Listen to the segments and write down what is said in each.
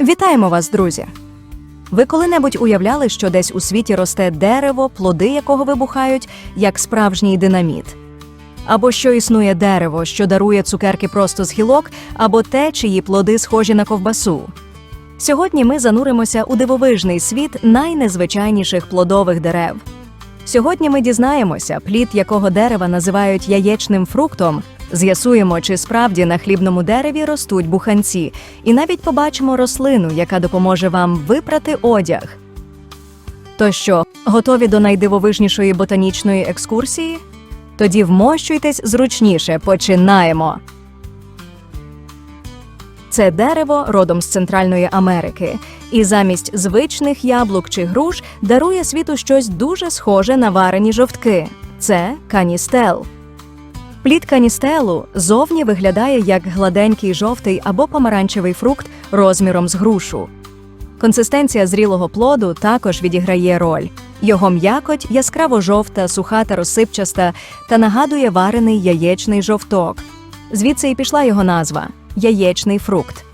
Вітаємо вас, друзі! Ви коли-небудь уявляли, що десь у світі росте дерево, плоди якого вибухають, як справжній динаміт? Або що існує дерево, що дарує цукерки просто з гілок, або те, чиї плоди схожі на ковбасу. Сьогодні ми зануримося у дивовижний світ найнезвичайніших плодових дерев. Сьогодні ми дізнаємося, плід якого дерева називають яєчним фруктом, з'ясуємо, чи справді на хлібному дереві ростуть буханці, і навіть побачимо рослину, яка допоможе вам випрати одяг. То що, готові до найдивовижнішої ботанічної екскурсії? Тоді вмощуйтесь зручніше, починаємо. Це дерево родом з Центральної Америки, і замість звичних яблук чи груш дарує світу щось дуже схоже на варені жовтки. Це каністел. Плід каністелу зовні виглядає як гладенький жовтий або помаранчевий фрукт розміром з грушу. Консистенція зрілого плоду також відіграє роль. Його м'якоть яскраво жовта, суха та розсипчаста та нагадує варений яєчний жовток. Звідси і пішла його назва яєчний фрукт.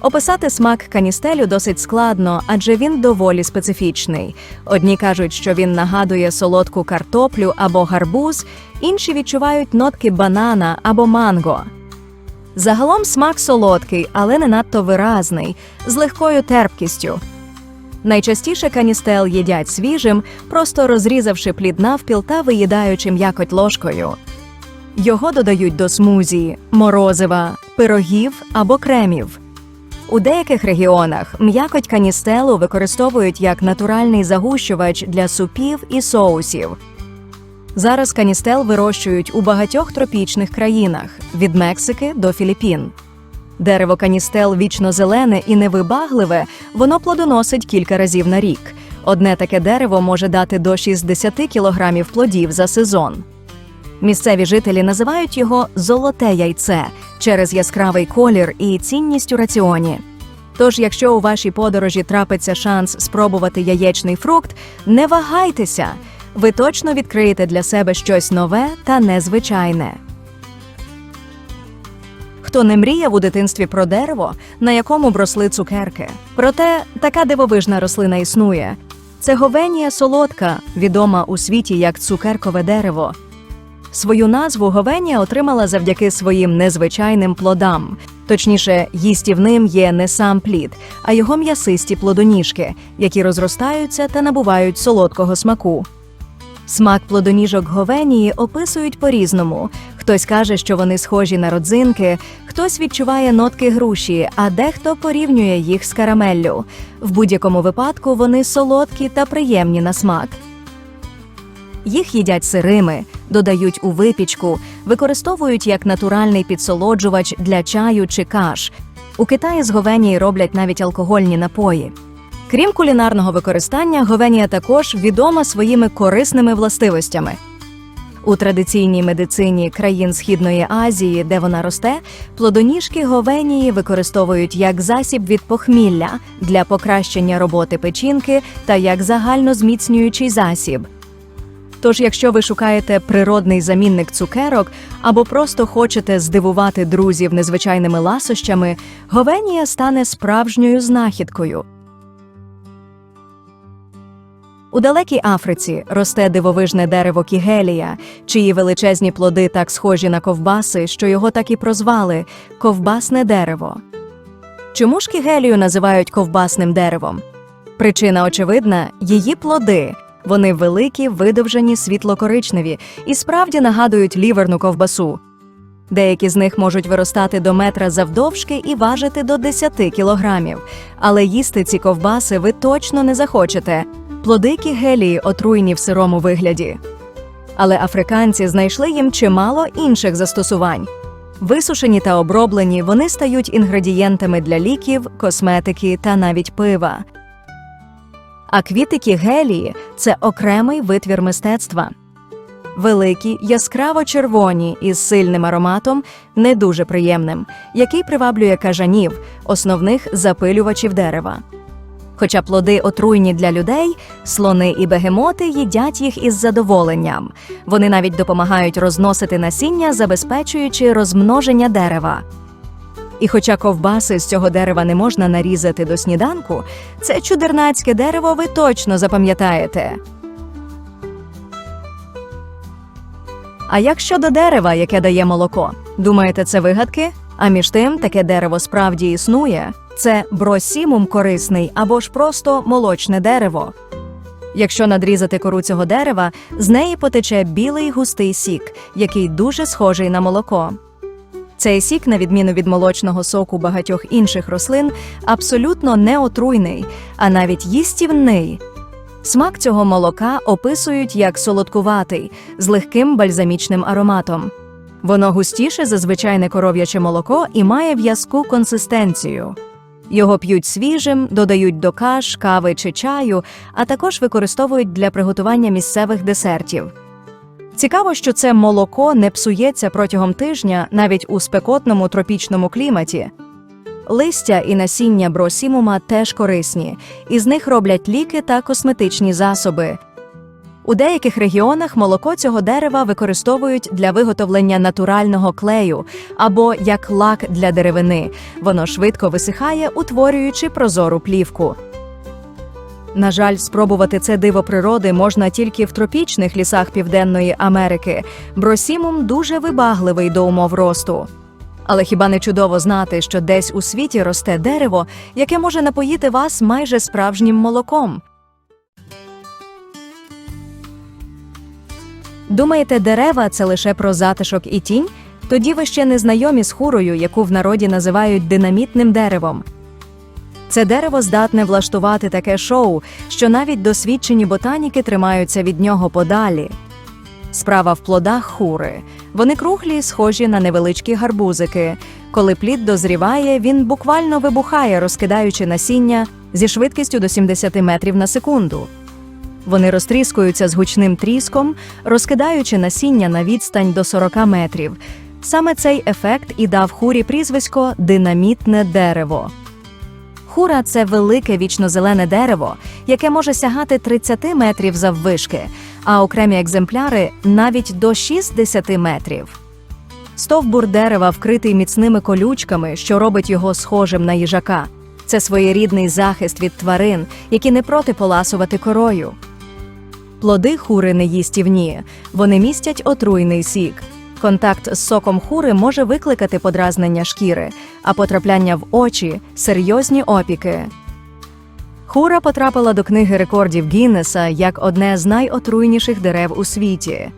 Описати смак каністелю досить складно, адже він доволі специфічний. Одні кажуть, що він нагадує солодку картоплю або гарбуз, інші відчувають нотки банана або манго. Загалом смак солодкий, але не надто виразний, з легкою терпкістю. Найчастіше каністел їдять свіжим, просто розрізавши плід навпіл та виїдаючи м'якоть ложкою. Його додають до смузі, морозива, пирогів або кремів. У деяких регіонах м'якоть каністелу використовують як натуральний загущувач для супів і соусів. Зараз каністел вирощують у багатьох тропічних країнах від Мексики до Філіппін. Дерево каністел вічно зелене і невибагливе, воно плодоносить кілька разів на рік. Одне таке дерево може дати до 60 кілограмів плодів за сезон. Місцеві жителі називають його золоте яйце через яскравий колір і цінність у раціоні. Тож, якщо у вашій подорожі трапиться шанс спробувати яєчний фрукт, не вагайтеся, ви точно відкриєте для себе щось нове та незвичайне. Хто не мріяв у дитинстві про дерево, на якому б росли цукерки. Проте така дивовижна рослина існує. Це говенія солодка, відома у світі як цукеркове дерево. Свою назву говенія отримала завдяки своїм незвичайним плодам. Точніше, їстівним є не сам плід, а його м'ясисті плодоніжки, які розростаються та набувають солодкого смаку. Смак плодоніжок говенії описують по-різному. Хтось каже, що вони схожі на родзинки, хтось відчуває нотки груші, а дехто порівнює їх з карамеллю. В будь-якому випадку вони солодкі та приємні на смак. Їх їдять сирими, додають у випічку, використовують як натуральний підсолоджувач для чаю чи каш. У Китаї з говенії роблять навіть алкогольні напої. Крім кулінарного використання, говенія також відома своїми корисними властивостями. У традиційній медицині країн Східної Азії, де вона росте, плодоніжки говенії використовують як засіб від похмілля для покращення роботи печінки та як загальнозміцнюючий засіб. Тож, якщо ви шукаєте природний замінник цукерок або просто хочете здивувати друзів незвичайними ласощами, говенія стане справжньою знахідкою. У далекій Африці росте дивовижне дерево кігелія, чиї величезні плоди так схожі на ковбаси, що його так і прозвали ковбасне дерево. Чому ж кігелію називають ковбасним деревом? Причина очевидна її плоди. Вони великі, видовжені, світло-коричневі і справді нагадують ліверну ковбасу. Деякі з них можуть виростати до метра завдовжки і важити до 10 кілограмів. Але їсти ці ковбаси ви точно не захочете. Плоди кігелії отруйні в сирому вигляді. Але африканці знайшли їм чимало інших застосувань. Висушені та оброблені, вони стають інгредієнтами для ліків, косметики та навіть пива. А квіти кігелії це окремий витвір мистецтва. Великі, яскраво червоні із сильним ароматом, не дуже приємним, який приваблює кажанів, основних запилювачів дерева. Хоча плоди отруйні для людей, слони і бегемоти їдять їх із задоволенням. Вони навіть допомагають розносити насіння, забезпечуючи розмноження дерева. І хоча ковбаси з цього дерева не можна нарізати до сніданку, це чудернацьке дерево ви точно запам'ятаєте. А як щодо дерева, яке дає молоко? Думаєте, це вигадки? А між тим, таке дерево справді існує. Це бросімум корисний або ж просто молочне дерево. Якщо надрізати кору цього дерева, з неї потече білий густий сік, який дуже схожий на молоко. Цей сік, на відміну від молочного соку багатьох інших рослин, абсолютно не отруйний, а навіть їстівний. Смак цього молока описують як солодкуватий, з легким бальзамічним ароматом. Воно густіше за звичайне коров'яче молоко і має в'язку консистенцію. Його п'ють свіжим, додають до каш, кави чи чаю, а також використовують для приготування місцевих десертів. Цікаво, що це молоко не псується протягом тижня навіть у спекотному тропічному кліматі. Листя і насіння бросімума теж корисні, із них роблять ліки та косметичні засоби. У деяких регіонах молоко цього дерева використовують для виготовлення натурального клею або як лак для деревини. Воно швидко висихає, утворюючи прозору плівку. На жаль, спробувати це диво природи можна тільки в тропічних лісах Південної Америки. Бросімум дуже вибагливий до умов росту. Але хіба не чудово знати, що десь у світі росте дерево, яке може напоїти вас майже справжнім молоком? Думаєте, дерева це лише про затишок і тінь? Тоді ви ще не знайомі з хурою, яку в народі називають динамітним деревом. Це дерево здатне влаштувати таке шоу, що навіть досвідчені ботаніки тримаються від нього подалі. Справа в плодах хури. Вони круглі, схожі на невеличкі гарбузики. Коли плід дозріває, він буквально вибухає, розкидаючи насіння зі швидкістю до 70 метрів на секунду. Вони розтріскуються з гучним тріском, розкидаючи насіння на відстань до 40 метрів. Саме цей ефект і дав хурі прізвисько динамітне дерево. Хура це велике вічнозелене дерево, яке може сягати 30 метрів заввишки, а окремі екземпляри навіть до 60 метрів. Стовбур дерева вкритий міцними колючками, що робить його схожим на їжака. Це своєрідний захист від тварин, які не проти поласувати корою. Плоди хури не їстівні, вони містять отруйний сік. Контакт з соком хури може викликати подразнення шкіри, а потрапляння в очі серйозні опіки. Хура потрапила до книги рекордів Гіннеса як одне з найотруйніших дерев у світі.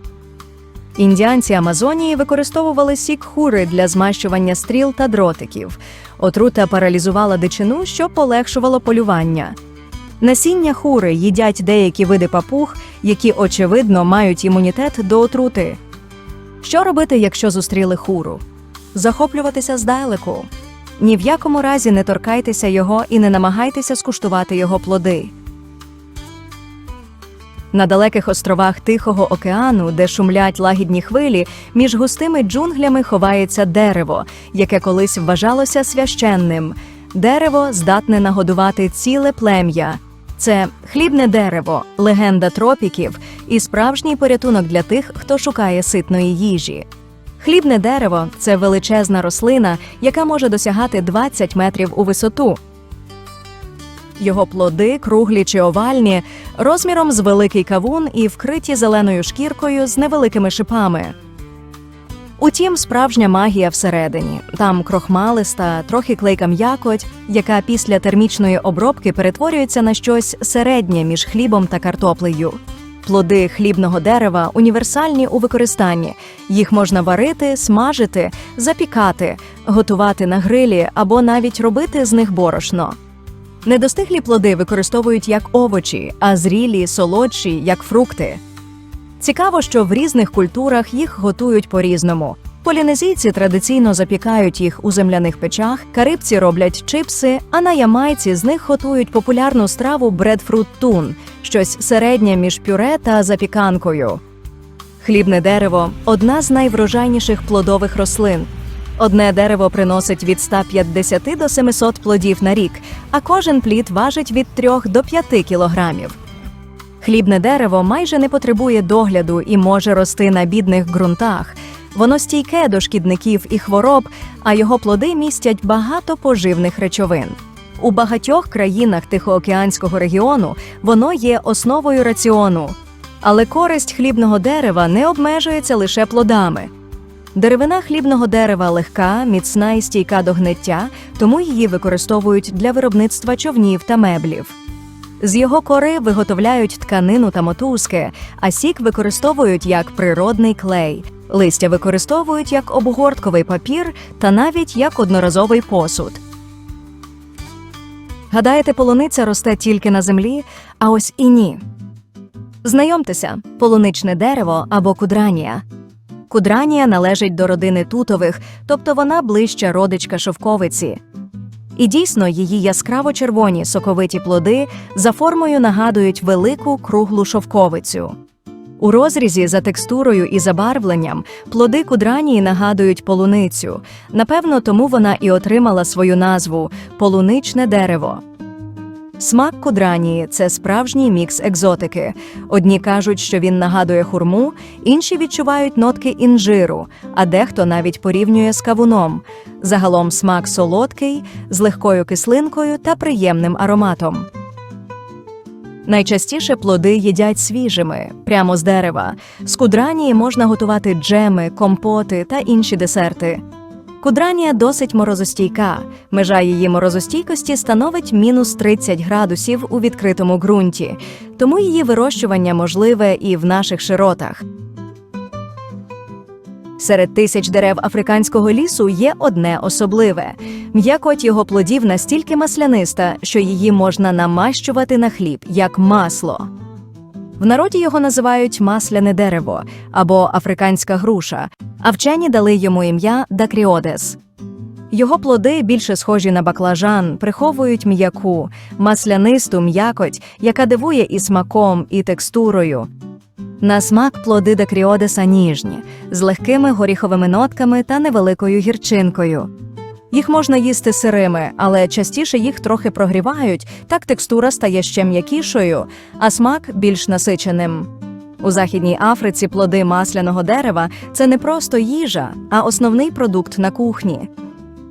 Індіанці Амазонії використовували сік хури для змащування стріл та дротиків. Отрута паралізувала дичину, що полегшувало полювання. Насіння хури їдять деякі види папуг, які, очевидно, мають імунітет до отрути. Що робити, якщо зустріли хуру? Захоплюватися здалеку. Ні в якому разі не торкайтеся його і не намагайтеся скуштувати його плоди. На далеких островах Тихого океану, де шумлять лагідні хвилі, між густими джунглями ховається дерево, яке колись вважалося священним. Дерево здатне нагодувати ціле плем'я. Це хлібне дерево, легенда тропіків і справжній порятунок для тих, хто шукає ситної їжі. Хлібне дерево це величезна рослина, яка може досягати 20 метрів у висоту. Його плоди, круглі чи овальні, розміром з великий кавун і вкриті зеленою шкіркою з невеликими шипами. Утім, справжня магія всередині. Там крохмалиста, трохи клейка м'якоть, яка після термічної обробки перетворюється на щось середнє між хлібом та картоплею. Плоди хлібного дерева універсальні у використанні. Їх можна варити, смажити, запікати, готувати на грилі або навіть робити з них борошно. Недостиглі плоди використовують як овочі, а зрілі, солодші як фрукти. Цікаво, що в різних культурах їх готують по-різному. Полінезійці традиційно запікають їх у земляних печах, карибці роблять чипси, а на ямайці з них готують популярну страву бредфрут тун – щось середнє між пюре та запіканкою. Хлібне дерево одна з найврожайніших плодових рослин. Одне дерево приносить від 150 до 700 плодів на рік, а кожен плід важить від 3 до 5 кілограмів. Хлібне дерево майже не потребує догляду і може рости на бідних ґрунтах. Воно стійке до шкідників і хвороб, а його плоди містять багато поживних речовин. У багатьох країнах Тихоокеанського регіону воно є основою раціону. Але користь хлібного дерева не обмежується лише плодами. Деревина хлібного дерева легка, міцна і стійка до гниття, тому її використовують для виробництва човнів та меблів. З його кори виготовляють тканину та мотузки, а сік використовують як природний клей. Листя використовують як обгортковий папір та навіть як одноразовий посуд. Гадаєте, полуниця росте тільки на землі, а ось і ні. Знайомтеся, полуничне дерево або кудранія. Кудранія належить до родини тутових, тобто вона ближча родичка шовковиці. І дійсно, її яскраво червоні соковиті плоди за формою нагадують велику круглу шовковицю. У розрізі за текстурою і забарвленням плоди кудранії нагадують полуницю. Напевно, тому вона і отримала свою назву полуничне дерево. Смак кудранії це справжній мікс екзотики. Одні кажуть, що він нагадує хурму, інші відчувають нотки інжиру, а дехто навіть порівнює з кавуном. Загалом смак солодкий, з легкою кислинкою та приємним ароматом. Найчастіше плоди їдять свіжими, прямо з дерева. З кудранії можна готувати джеми, компоти та інші десерти. Кудранія досить морозостійка. Межа її морозостійкості становить мінус 30 градусів у відкритому ґрунті, тому її вирощування можливе і в наших широтах. Серед тисяч дерев африканського лісу є одне особливе. М'якоть його плодів настільки масляниста, що її можна намащувати на хліб як масло. В народі його називають масляне дерево або африканська груша, а вчені дали йому ім'я дакріодес. Його плоди більше схожі на баклажан, приховують м'яку, маслянисту м'якоть, яка дивує і смаком, і текстурою. На смак плоди дакріодеса ніжні, з легкими горіховими нотками та невеликою гірчинкою. Їх можна їсти сирими, але частіше їх трохи прогрівають, так текстура стає ще м'якішою, а смак більш насиченим. У Західній Африці плоди масляного дерева це не просто їжа, а основний продукт на кухні.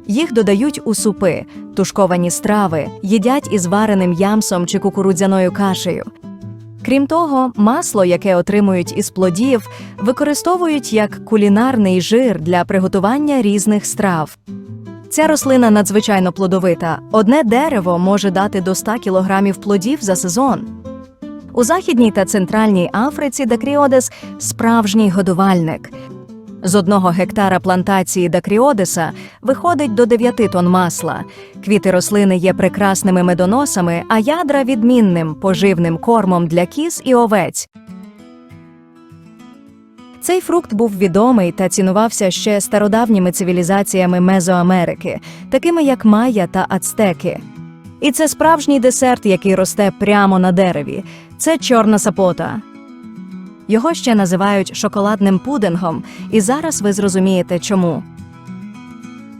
Їх додають у супи, тушковані страви, їдять із вареним ямсом чи кукурудзяною кашею. Крім того, масло, яке отримують із плодів, використовують як кулінарний жир для приготування різних страв. Ця рослина надзвичайно плодовита. Одне дерево може дати до 100 кілограмів плодів за сезон. У Західній та Центральній Африці дакріодес – справжній годувальник. З одного гектара плантації дакріодеса виходить до 9 тонн масла. Квіти рослини є прекрасними медоносами, а ядра відмінним поживним кормом для кіз і овець. Цей фрукт був відомий та цінувався ще стародавніми цивілізаціями Мезоамерики, такими як майя та ацтеки. І це справжній десерт, який росте прямо на дереві. Це чорна сапота. Його ще називають шоколадним пудингом, і зараз ви зрозумієте чому.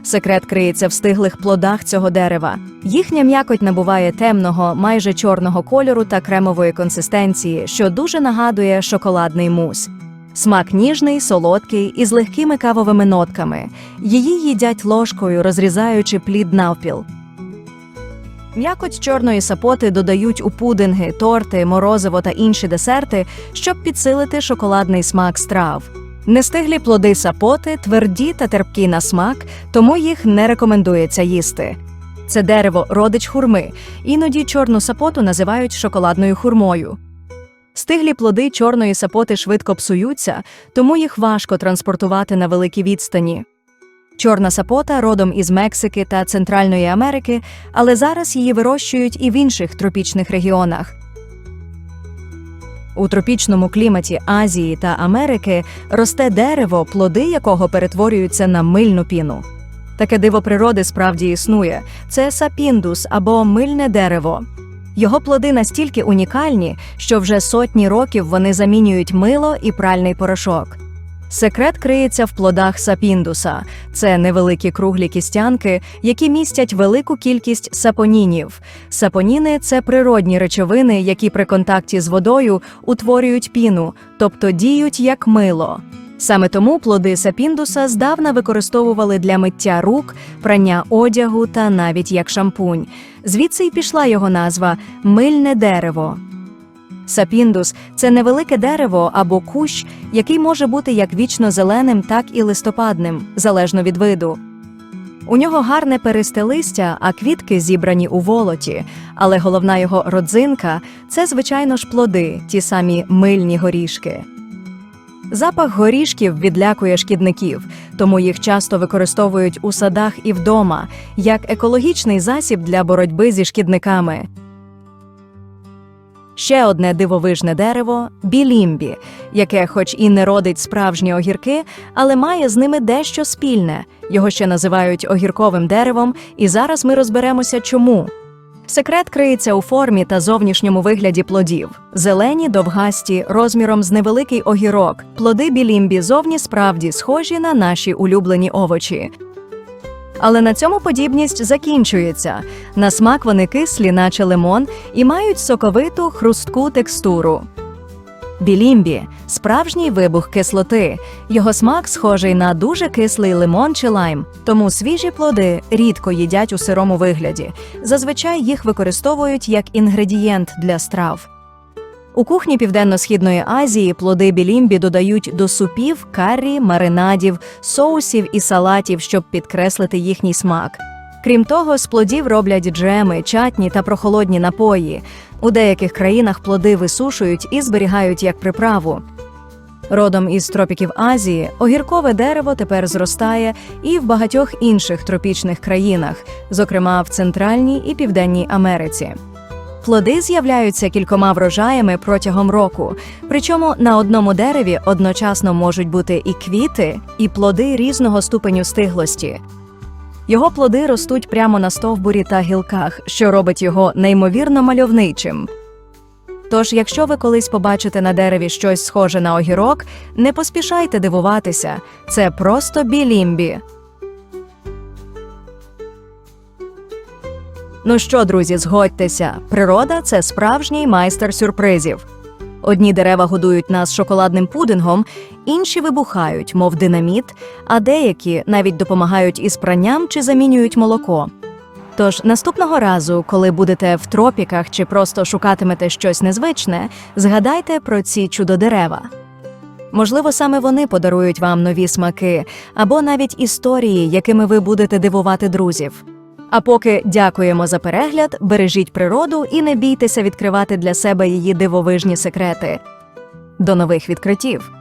Секрет криється в стиглих плодах цього дерева. Їхня м'якоть набуває темного, майже чорного кольору та кремової консистенції, що дуже нагадує шоколадний мус. Смак ніжний, солодкий і з легкими кавовими нотками. Її їдять ложкою, розрізаючи плід навпіл. М'якоть чорної сапоти додають у пудинги, торти, морозиво та інші десерти, щоб підсилити шоколадний смак страв. Нестиглі плоди сапоти тверді та терпкі на смак, тому їх не рекомендується їсти. Це дерево родич хурми, іноді чорну сапоту називають шоколадною хурмою. Стиглі плоди чорної сапоти швидко псуються, тому їх важко транспортувати на великі відстані. Чорна сапота родом із Мексики та Центральної Америки, але зараз її вирощують і в інших тропічних регіонах. У тропічному кліматі Азії та Америки росте дерево, плоди якого перетворюються на мильну піну. Таке диво природи справді існує це сапіндус або мильне дерево. Його плоди настільки унікальні, що вже сотні років вони замінюють мило і пральний порошок. Секрет криється в плодах сапіндуса. Це невеликі круглі кістянки, які містять велику кількість сапонінів. Сапоніни це природні речовини, які при контакті з водою утворюють піну, тобто діють як мило. Саме тому плоди сапіндуса здавна використовували для миття рук, прання одягу та навіть як шампунь. Звідси й пішла його назва мильне дерево. Сапіндус це невелике дерево або кущ, який може бути як вічно зеленим, так і листопадним, залежно від виду. У нього гарне перисте листя, а квітки зібрані у волоті. Але головна його родзинка це, звичайно ж, плоди, ті самі мильні горішки. Запах горішків відлякує шкідників, тому їх часто використовують у садах і вдома як екологічний засіб для боротьби зі шкідниками. Ще одне дивовижне дерево білімбі, яке, хоч і не родить справжні огірки, але має з ними дещо спільне. Його ще називають огірковим деревом, і зараз ми розберемося, чому. Секрет криється у формі та зовнішньому вигляді плодів. Зелені, довгасті, розміром з невеликий огірок. Плоди білімбі зовні справді схожі на наші улюблені овочі. Але на цьому подібність закінчується. На смак вони кислі, наче лимон, і мають соковиту хрустку текстуру. Білімбі справжній вибух кислоти. Його смак схожий на дуже кислий лимон чи лайм, тому свіжі плоди рідко їдять у сирому вигляді. Зазвичай їх використовують як інгредієнт для страв. У кухні Південно-Східної Азії плоди білімбі додають до супів, каррі, маринадів, соусів і салатів, щоб підкреслити їхній смак. Крім того, з плодів роблять джеми, чатні та прохолодні напої. У деяких країнах плоди висушують і зберігають як приправу. Родом із тропіків Азії огіркове дерево тепер зростає і в багатьох інших тропічних країнах, зокрема в Центральній і Південній Америці. Плоди з'являються кількома врожаями протягом року, причому на одному дереві одночасно можуть бути і квіти, і плоди різного ступеню стиглості. Його плоди ростуть прямо на стовбурі та гілках, що робить його неймовірно мальовничим. Тож, якщо ви колись побачите на дереві щось схоже на огірок, не поспішайте дивуватися, це просто білімбі. Ну що, друзі, згодьтеся, природа це справжній майстер сюрпризів. Одні дерева годують нас шоколадним пудингом, інші вибухають, мов динаміт, а деякі навіть допомагають із пранням чи замінюють молоко. Тож наступного разу, коли будете в тропіках чи просто шукатимете щось незвичне, згадайте про ці чудодерева. Можливо, саме вони подарують вам нові смаки або навіть історії, якими ви будете дивувати друзів. А поки дякуємо за перегляд, бережіть природу і не бійтеся відкривати для себе її дивовижні секрети. До нових відкриттів!